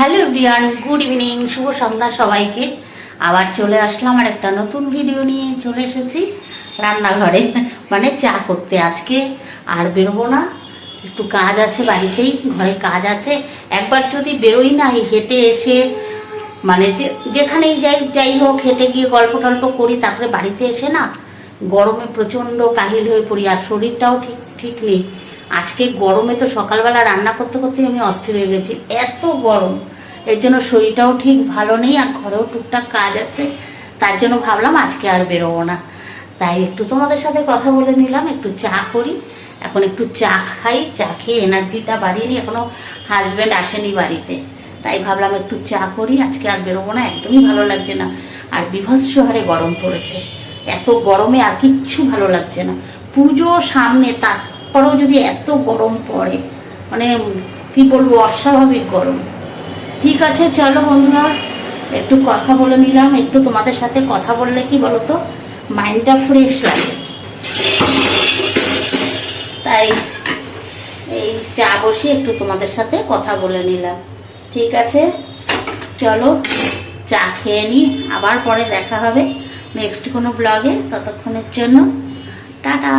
Hello everyone, good evening, শুভ সন্ধ্যা সবাইকে। আবার চলে আসলাম আর একটা নতুন ভিডিও নিয়ে চলে এসেছি রান্নাঘরে। মানে চা করতে আজকে আর বেরোবো না। একটু কাজ আছে বাড়িতেই, ঘরে কাজ আছে। একবার যদি বেরোই না হেঁটে এসে মানে যে, যেখানেই যাই যাই হোক, হেঁটে গিয়ে গল্প টল্প করি, তারপরে বাড়িতে এসে না, গরমে প্রচণ্ড কাহিল হয়ে পড়ি, আর শরীরটাও ঠিক ঠিক নেই। আজকে গরমে তো সকালবেলা রান্না করতে করতে আমি অস্থির হয়ে গেছি। এত গরম। এর জন্য শরীরটাও ঠিক ভালো নেই আর ঘরেও টুকটাক কাজ আছে। তার জন্য ভাবলাম আজকে আর বেরোবো না। তাই একটু তোমাদের সাথে কথা বলে নিলাম, একটু চা করি। এখন একটু চা খাই, চা খেয়ে এনার্জিটা বাড়িয়ে নিই। এখনও হাজব্যান্ড আসেনি বাড়িতে। তাই ভাবলাম একটু চা করি, আজকে আর বেরোবো না, একদমই ভালো লাগছে না। আর বিভৎস হারে গরম পড়েছে। এত গরমে আর কিচ্ছু ভালো লাগছে না। পুজো সামনে তারপরেও যদি এত গরম পড়ে মানে কি বলব, অস্বাভাবিক গরম। ঠিক আছে, চলো বন্ধুরা, একটু কথা বলে নিলাম, একটু তোমাদের সাথে কথা বললে কি বলতো মাইন্ডটা ফ্রেশ লাগে। তাই এই চা বসে একটু তোমাদের সাথে কথা বলে নিলাম। ঠিক আছে, চলো চা খেয়ে নিই, আবার পরে দেখা হবে নেক্সট কোনো ব্লগে ততক্ষণের জন্য, টাটা।